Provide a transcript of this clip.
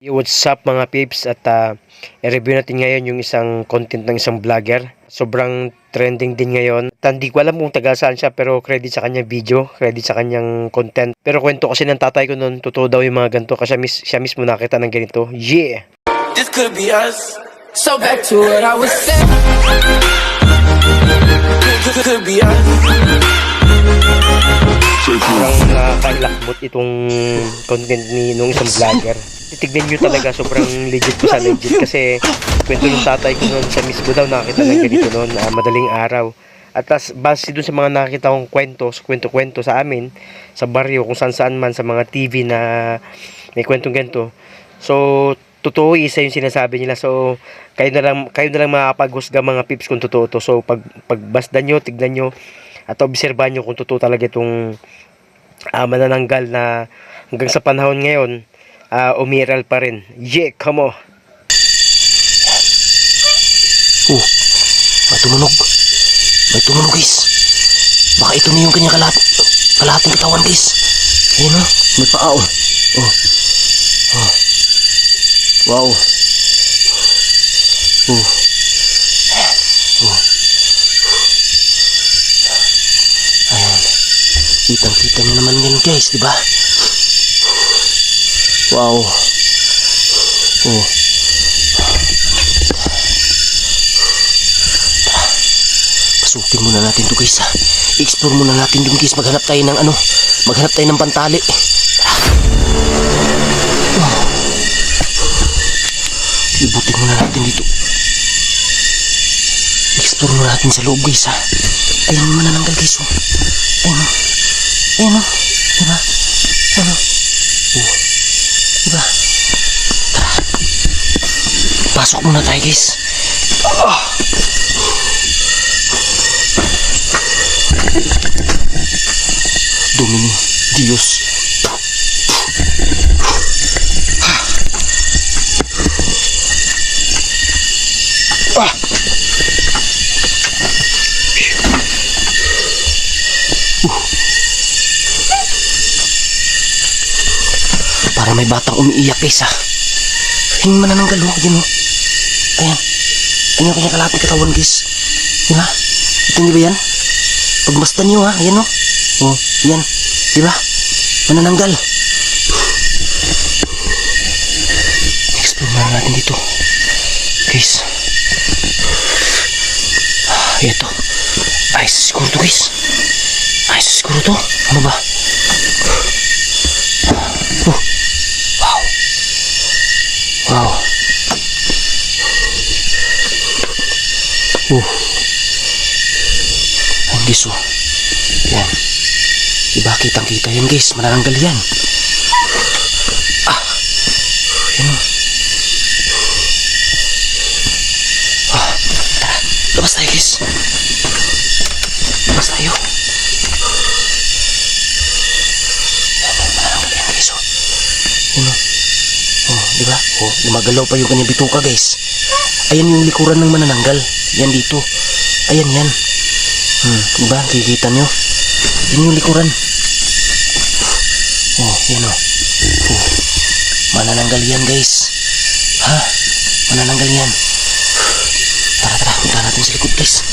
Yo, What's up mga peeps at ah, i-review natin ngayon yung isang content ng isang vlogger. Sobrang trending din ngayon. At hindi ko alam kung taga saan siya pero credit sa kanyang video, credit sa kanyang content. Pero kwento kasi ng tatay ko noon, totoo daw yung mga ganito kasi mis- siya mismo nakita ng ganito. Yeah! This could be us. So back to what I was saying. Could, could be us. Nakakalakbot itong content ni nung isang vlogger. Titignan nyo talaga, sobrang legit po sa legit kasi kwento ng tatay ko noon, siya mismo daw nakita ng ganito noon, ah, madaling araw. At tas, base dun sa mga nakita kong kwento, kwento-kwento sa amin, sa baryo, kung saan saan man, sa mga TV na may kwentong ganito. So, totoo isa yung sinasabi nila. So, kayo na lang, kayo na lang makakapaghusga mga pips kung totoo to. So, pag, pagbasdan nyo, tignan nyo, at obserbahan nyo kung totoo talaga itong ah, manananggal na hanggang sa panahon ngayon, ah, umiral pa rin. Yeah, come on! Oh, may tumunog. May tumunog, guys. Baka ito na yung kanyang kalat kalahating katawan, guys. Ayun, oh. May paa, oh. Oh. Oh. Wow. Oh. Kitang-kita niyo naman yan, guys, di ba? Wow. Oh. Pasukin muna natin to guys ha. I-explore muna natin dun guys. Maghanap tayo ng ano. Maghanap tayo ng pantali. Tara. Oh. Ibutin muna natin dito. I-explore muna natin sa loob guys ha. Ayun yung manananggal guys oh. Ayun oh. Ayun oh. Diba? Ano? Oh. Diba? Tara. Pasok muna tayo guys. Domini, Dios. Ah! Para may batang umiiyak guys ah. Yung manananggal oh, yun oh. Ayan. Ayan yung kanyang kalapit katawan guys. Di ba? Ito niyo ba yan? Pagmasdan niyo ha, ayan oh. Oh, yan. Di ba? Manananggal. Explore na natin dito. Guys. Ah, Ito. Ay, siguro to guys. Ay, siguro to. Ano ba? Oh. Ang guys oh. Yan. Diba kitang kita yan guys, manananggal yan. Ah, yan o. Ah, tara, labas tayo guys. Labas tayo. Yan, manananggal yan guys o. Yan. Oh, diba? Oh, gumagalaw pa yung kanyang bituka guys. Ayan yung likuran ng manananggal. Yan dito. Ayan yan. Hmm, diba? Kikita nyo? Yan yung likuran. Oh, yan oh. Oh. Manananggal yan, guys. Ha? Manananggal yan. Tara, tara. Punta natin sa likod, guys.